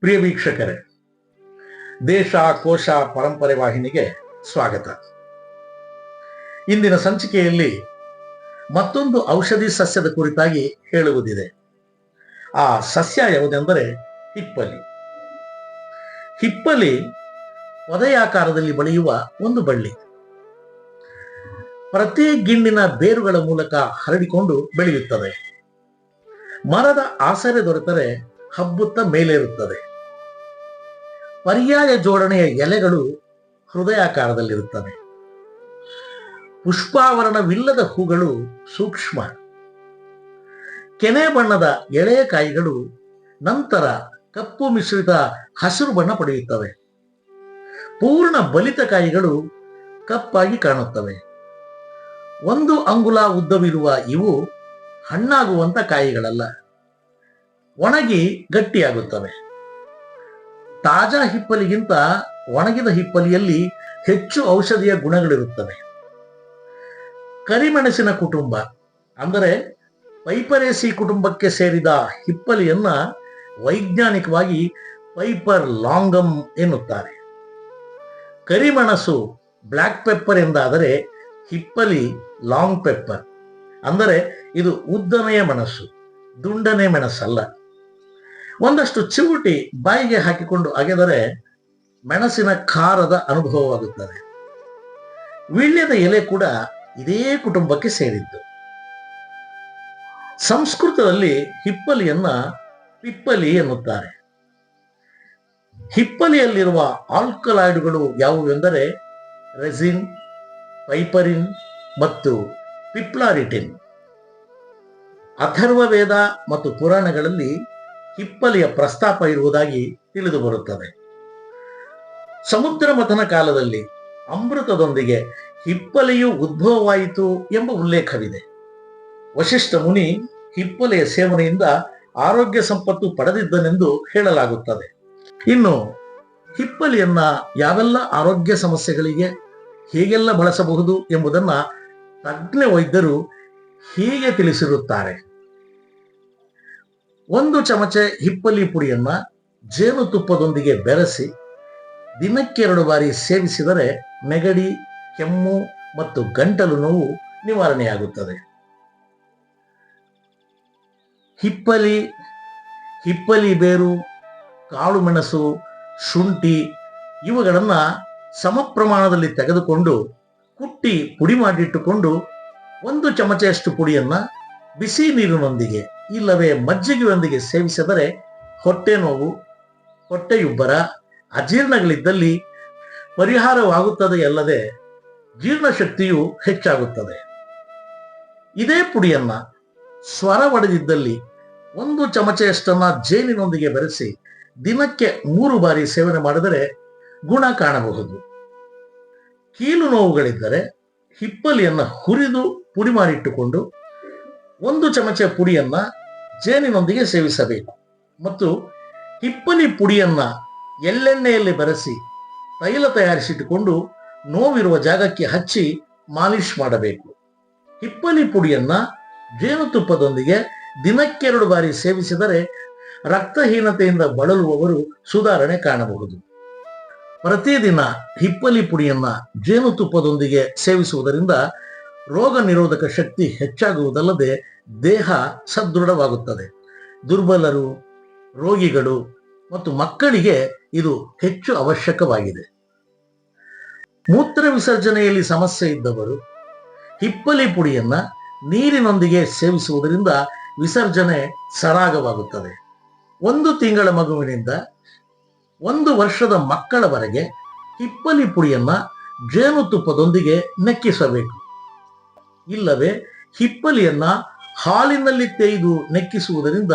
ಪ್ರಿಯ ವೀಕ್ಷಕರೇ, ದೇಶ, ಕೋಶ, ಪರಂಪರೆ ವಾಹಿನಿಗೆ ಸ್ವಾಗತ. ಇಂದಿನ ಸಂಚಿಕೆಯಲ್ಲಿ ಮತ್ತೊಂದು ಔಷಧಿ ಸಸ್ಯದ ಕುರಿತಾಗಿ ಹೇಳುವುದಿದೆ. ಆ ಸಸ್ಯ ಯಾವುದೆಂದರೆ ಹಿಪ್ಪಲಿ. ಹಿಪ್ಪಲಿ ಪೊದೆಯಾಕಾರದಲ್ಲಿ ಬೆಳೆಯುವ ಒಂದು ಬಳ್ಳಿ. ಪ್ರತಿ ಗಿಣ್ಣಿನ ಬೇರುಗಳ ಮೂಲಕ ಹರಡಿಕೊಂಡು ಬೆಳೆಯುತ್ತದೆ. ಮರದ ಆಸರೆ ದೊರೆತರೆ ಹಬ್ಬುತ್ತ ಮೇಲೇರುತ್ತದೆ. ಪರ್ಯಾಯ ಜೋಡಣೆಯ ಎಲೆಗಳು ಹೃದಯಾಕಾರದಲ್ಲಿರುತ್ತವೆ. ಪುಷ್ಪಾವರಣವಿಲ್ಲದ ಹೂಗಳು ಸೂಕ್ಷ್ಮ. ಕೆನೆ ಬಣ್ಣದ ಎಳೆಯ ಕಾಯಿಗಳು ನಂತರ ಕಪ್ಪು ಮಿಶ್ರಿತ ಹಸಿರು ಬಣ್ಣ ಪಡೆಯುತ್ತವೆ. ಪೂರ್ಣ ಬಲಿತ ಕಾಯಿಗಳು ಕಪ್ಪಾಗಿ ಕಾಣುತ್ತವೆ. ಒಂದು ಅಂಗುಲ ಉದ್ದವಿರುವ ಇವು ಹಣ್ಣಾಗುವಂತ ಕಾಯಿಗಳಲ್ಲ. ಒಣಗಿ ಗಟ್ಟಿಯಾಗುತ್ತವೆ. ತಾಜಾ ಹಿಪ್ಪಲಿಗಿಂತ ಒಣಗಿದ ಹಿಪ್ಪಲಿಯಲ್ಲಿ ಹೆಚ್ಚು ಔಷಧಿಯ ಗುಣಗಳಿರುತ್ತವೆ. ಕರಿಮೆಣಸಿನ ಕುಟುಂಬ, ಅಂದರೆ ಪೈಪರೇಸಿ ಕುಟುಂಬಕ್ಕೆ ಸೇರಿದ ಹಿಪ್ಪಲಿಯನ್ನ ವೈಜ್ಞಾನಿಕವಾಗಿ ಪೈಪರ್ ಲಾಂಗಮ್ ಎನ್ನುತ್ತಾರೆ. ಕರಿಮೆಣಸು ಬ್ಲ್ಯಾಕ್ ಪೆಪ್ಪರ್ ಎಂದಾದರೆ ಹಿಪ್ಪಲಿ ಲಾಂಗ್ ಪೆಪ್ಪರ್, ಅಂದರೆ ಇದು ಉದ್ದನೆಯ ಮೆಣಸು, ದುಂಡನೆ ಮೆಣಸಲ್ಲ. ಒಂದಷ್ಟು ಚಿವುಟಿ ಬಾಯಿಗೆ ಹಾಕಿಕೊಂಡು ಅಗೆದರೆ ಮೆಣಸಿನ ಖಾರದ ಅನುಭವವಾಗುತ್ತದೆ. ವೀಳ್ಯದ ಎಲೆ ಕೂಡ ಇದೇ ಕುಟುಂಬಕ್ಕೆ ಸೇರಿದ್ದು. ಸಂಸ್ಕೃತದಲ್ಲಿ ಹಿಪ್ಪಲಿಯನ್ನ ಪಿಪ್ಪಲಿ ಎನ್ನುತ್ತಾರೆ. ಹಿಪ್ಪಲಿಯಲ್ಲಿರುವ ಆಲ್ಕಲಾಯ್ಡ್ಗಳು ಯಾವುವೆಂದರೆ ರೆಸಿನ್, ಪೈಪರಿನ್ ಮತ್ತು ಪಿಪ್ಲಾರಿಟಿನ್. ಅಥರ್ವ ವೇದ ಮತ್ತು ಪುರಾಣಗಳಲ್ಲಿ ಹಿಪ್ಪಲಿಯ ಪ್ರಸ್ತಾಪ ಇರುವುದಾಗಿ ತಿಳಿದು ಬರುತ್ತದೆ. ಸಮುದ್ರ ಮಥನ ಕಾಲದಲ್ಲಿ ಅಮೃತದೊಂದಿಗೆ ಹಿಪ್ಪಲಿಯು ಉದ್ಭವವಾಯಿತು ಎಂಬ ಉಲ್ಲೇಖವಿದೆ. ವಶಿಷ್ಠ ಮುನಿ ಹಿಪ್ಪಲೆಯ ಸೇವನೆಯಿಂದ ಆರೋಗ್ಯ ಸಂಪತ್ತು ಪಡೆದಿದ್ದನೆಂದು ಹೇಳಲಾಗುತ್ತದೆ. ಇನ್ನು ಹಿಪ್ಪಲಿಯನ್ನ ಯಾವೆಲ್ಲ ಆರೋಗ್ಯ ಸಮಸ್ಯೆಗಳಿಗೆ ಹೇಗೆಲ್ಲ ಬಳಸಬಹುದು ಎಂಬುದನ್ನ ತಜ್ಞ ವೈದ್ಯರು ಹೀಗೆ ತಿಳಿಸಿರುತ್ತಾರೆ? ಒಂದು ಚಮಚೆ ಹಿಪ್ಪಲಿ ಪುಡಿಯನ್ನ ಜೇನುತುಪ್ಪದೊಂದಿಗೆ ಬೆರೆಸಿ ದಿನಕ್ಕೆರಡು ಬಾರಿ ಸೇವಿಸಿದರೆ ನೆಗಡಿ, ಕೆಮ್ಮು ಮತ್ತು ಗಂಟಲು ನೋವು ನಿವಾರಣೆಯಾಗುತ್ತದೆ. ಹಿಪ್ಪಲಿ ಹಿಪ್ಪಲಿ ಬೇರು, ಕಾಳು ಮೆಣಸು, ಶುಂಠಿ ಇವುಗಳನ್ನು ಸಮ ಪ್ರಮಾಣದಲ್ಲಿ ತೆಗೆದುಕೊಂಡು ಕುಟ್ಟಿ ಪುಡಿ ಮಾಡಿಟ್ಟುಕೊಂಡು ಒಂದು ಚಮಚೆಯಷ್ಟು ಪುಡಿಯನ್ನ ಬಿಸಿ ನೀರಿನೊಂದಿಗೆ ಇಲ್ಲವೇ ಮಜ್ಜಿಗೆಯೊಂದಿಗೆ ಸೇವಿಸಿದರೆ ಹೊಟ್ಟೆ ನೋವು ಹೊಟ್ಟೆಯುಬ್ಬರ ಅಜೀರ್ಣಗಳಿದ್ದಲ್ಲಿ ಪರಿಹಾರವಾಗುತ್ತದೆ ಅಲ್ಲದೆ ಜೀರ್ಣಶಕ್ತಿಯು ಹೆಚ್ಚಾಗುತ್ತದೆ. ಇದೇ ಪುಡಿಯನ್ನ ಸ್ವರ ಒಡೆದಿದ್ದಲ್ಲಿ ಒಂದು ಚಮಚೆಯಷ್ಟನ್ನ ಜೇನಿನೊಂದಿಗೆ ಬೆರೆಸಿ ದಿನಕ್ಕೆ ಮೂರು ಬಾರಿ ಸೇವನೆ ಮಾಡಿದರೆ ಗುಣ ಕಾಣಬಹುದು. ಕೀಲು ನೋವುಗಳಿದ್ದರೆ ಹಿಪ್ಪಲಿಯನ್ನು ಹುರಿದು ಪುಡಿ ಮಾಡಿಟ್ಟುಕೊಂಡು ಒಂದು ಚಮಚ ಪುಡಿಯನ್ನ ಜೇನಿನೊಂದಿಗೆ ಸೇವಿಸಬೇಕು. ಮತ್ತು ಹಿಪ್ಪಲಿ ಪುಡಿಯನ್ನ ಎಳ್ಳೆಣ್ಣೆಯಲ್ಲಿ ಬೆರೆಸಿ ತೈಲ ತಯಾರಿಸಿಟ್ಟುಕೊಂಡು ನೋವಿರುವ ಜಾಗಕ್ಕೆ ಹಚ್ಚಿ ಮಾಲಿಶ್ ಮಾಡಬೇಕು. ಹಿಪ್ಪಲಿ ಪುಡಿಯನ್ನ ಜೇನುತುಪ್ಪದೊಂದಿಗೆ ದಿನಕ್ಕೆರಡು ಬಾರಿ ಸೇವಿಸಿದರೆ ರಕ್ತಹೀನತೆಯಿಂದ ಬಳಲುವವರು ಸುಧಾರಣೆ ಕಾಣಬಹುದು. ಪ್ರತಿದಿನ ಹಿಪ್ಪಲಿ ಪುಡಿಯನ್ನ ಜೇನುತುಪ್ಪದೊಂದಿಗೆ ಸೇವಿಸುವುದರಿಂದ ರೋಗ ನಿರೋಧಕ ಶಕ್ತಿ ಹೆಚ್ಚಾಗುವುದಲ್ಲದೆ ದೇಹ ಸದೃಢವಾಗುತ್ತದೆ. ದುರ್ಬಲರು, ರೋಗಿಗಳು ಮತ್ತು ಮಕ್ಕಳಿಗೆ ಇದು ಹೆಚ್ಚು ಅವಶ್ಯಕವಾಗಿದೆ. ಮೂತ್ರ ವಿಸರ್ಜನೆಯಲ್ಲಿ ಸಮಸ್ಯೆ ಇದ್ದವರು ಹಿಪ್ಪಲಿ ಪುಡಿಯನ್ನ ನೀರಿನೊಂದಿಗೆ ಸೇವಿಸುವುದರಿಂದ ವಿಸರ್ಜನೆ ಸರಾಗವಾಗುತ್ತದೆ. ಒಂದು ತಿಂಗಳ ಮಗುವಿನಿಂದ ಒಂದು ವರ್ಷದ ಮಕ್ಕಳವರೆಗೆ ಹಿಪ್ಪಲಿ ಪುಡಿಯನ್ನ ಜೇನುತುಪ್ಪದೊಂದಿಗೆ ನೆಕ್ಕಿಸಬೇಕು. ಇಲ್ಲವೇ ಹಿಪ್ಪಲಿಯನ್ನ ಹಾಲಿನಲ್ಲಿ ತೇಯ್ದು ನೆಕ್ಕಿಸುವುದರಿಂದ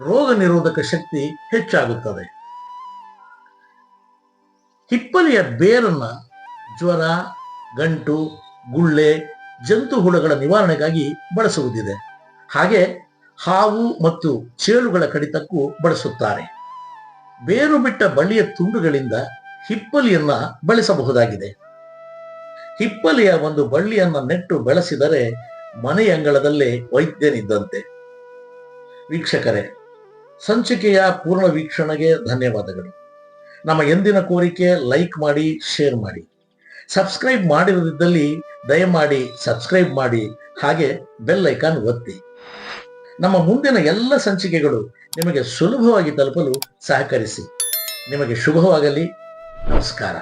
ರೋಗ ನಿರೋಧಕ ಶಕ್ತಿ ಹೆಚ್ಚಾಗುತ್ತದೆ. ಹಿಪ್ಪಲಿಯ ಬೇರನ್ನ ಜ್ವರ, ಗಂಟು, ಗುಳ್ಳೆ, ಜಂತು ಹುಳಗಳ ನಿವಾರಣೆಗಾಗಿ ಬಳಸುವುದಿದೆ. ಹಾಗೆ ಹಾವು ಮತ್ತು ಚೇಳುಗಳ ಕಡಿತಕ್ಕೂ ಬಳಸುತ್ತಾರೆ. ಬೇರು ಬಿಟ್ಟ ಬಳ್ಳಿಯ ತುಂಡುಗಳಿಂದ ಹಿಪ್ಪಲಿಯನ್ನ ಬೆಳೆಸಬಹುದಾಗಿದೆ. ಹಿಪ್ಪಲಿಯ ಒಂದು ಬಳ್ಳಿಯನ್ನ ನೆಟ್ಟು ಬೆಳೆಸಿದರೆ ಮನೆಯಂಗಳದಲ್ಲಿ ವೈದ್ಯನಿದ್ದಂತೆ. ವೀಕ್ಷಕರೇ, ಸಂಚಿಕೆಯ ಪೂರ್ಣ ವೀಕ್ಷಣೆಗೆ ಧನ್ಯವಾದಗಳು. ನಮ್ಮ ಎಂದಿನ ಕೋರಿಕೆ ಲೈಕ್ ಮಾಡಿ, ಶೇರ್ ಮಾಡಿ. ಸಬ್ಸ್ಕ್ರೈಬ್ ಮಾಡಿರದಿದ್ದಲ್ಲಿ ದಯಮಾಡಿ ಸಬ್ಸ್ಕ್ರೈಬ್ ಮಾಡಿ, ಹಾಗೆ ಬೆಲ್ ಐಕಾನ್ ಒತ್ತಿ. ನಮ್ಮ ಮುಂದಿನ ಎಲ್ಲ ಸಂಚಿಕೆಗಳು ನಿಮಗೆ ಸುಲಭವಾಗಿ ತಲುಪಲು ಸಹಕರಿಸಿ. ನಿಮಗೆ ಶುಭವಾಗಲಿ. ನಮಸ್ಕಾರ.